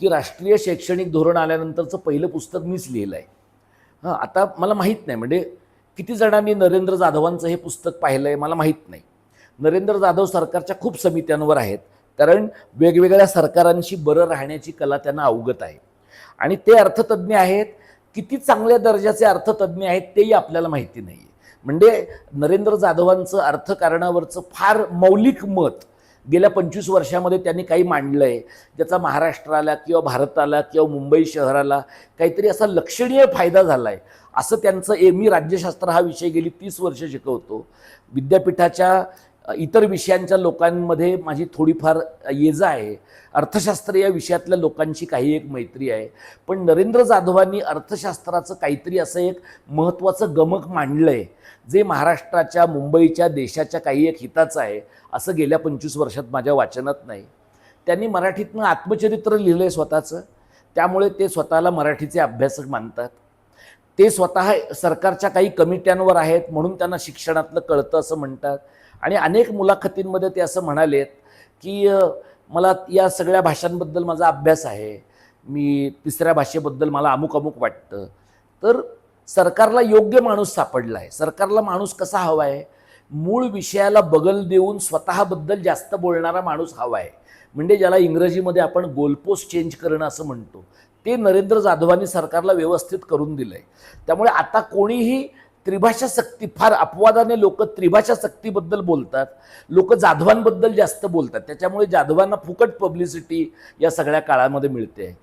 की राष्ट्रीय शैक्षणिक धोरण आल्यानंतरचं पहिलं पुस्तक मीच लिहिलं आहे. हां आता मला माहीत नाही म्हणजे किती जणांनी नरेंद्र जाधवांचं हे पुस्तक पाहिलं आहे मला माहीत नाही. नरेंद्र जाधव सरकारच्या खूप समित्यांवर आहेत कारण वेगवेगळ्या सरकारांशी बरं राहण्याची कला त्यांना अवगत आहे. आणि ते अर्थतज्ज्ञ आहेत किती चांगल्या दर्जाचे अर्थतज्ज्ञ आहेत तेही आपल्याला माहिती नाही आहे म्हणजे नरेंद्र जाधवांचं अर्थकारणावरचं फार मौलिक मत गेल्या पंचवीस वर्षामध्ये त्यांनी काही मांडलं आहे ज्याचा महाराष्ट्राला किंवा भारताला किंवा मुंबई शहराला काहीतरी असा लक्षणीय फायदा झाला आहे असं त्यांचं ए मी राज्यशास्त्र हा विषय गेली तीस वर्ष शिकवतो. विद्यापीठाच्या इतर विषयांच्या लोकांमध्ये माझी थोडीफार ये जा आहे. अर्थशास्त्र या विषयातल्या लोकांची काही एक मैत्री आहे. पण नरेंद्र जाधवांनी अर्थशास्त्राचं काहीतरी असं एक महत्त्वाचं गमक मांडलं आहे जे महाराष्ट्राच्या मुंबईच्या देशाच्या काही एक हिताचं आहे असं गेल्या पंचवीस वर्षात माझ्या वाचनात नाही. त्यांनी मराठीतनं आत्मचरित्र लिहिलं आहे स्वतःचं. त्यामुळे ते स्वतःला मराठीचे अभ्यासक मानतात. ते स्वतः सरकारच्या काही कमिट्यांवर आहेत म्हणून त्यांना शिक्षणातलं कळतं असं म्हणतात. आणि अनेक मुलाखतींमध्ये ते असं म्हणालेत की मला या सगळ्या भाषांबद्दल माझा अभ्यास आहे. मी तिसऱ्या भाषेबद्दल मला अमुक अमुक वाटतं. तर सरकारला योग्य माणूस सापडला आहे सरकारला माणूस कसा हवा आहे मूळ विषयाला बगल देऊन स्वतःबद्दल जास्त बोलणारा माणूस हवा आहे म्हणजे ज्याला इंग्रजीमध्ये आपण गोलपोस्ट चेंज करणं असं म्हणतो. ते नरेंद्र जाधवांनी सरकारला व्यवस्थित करून दिलं आहे त्यामुळे आता कोणीही त्रिभाषा सक्ती फार अपवादाने लोक त्रिभाषा सक्तीबद्दल बोलतात. लोक जाधवांबद्दल जास्त बोलतात. त्याच्यामुळे जाधवांना फुकट पब्लिसिटी या सगळ्या काळामध्ये मिळते.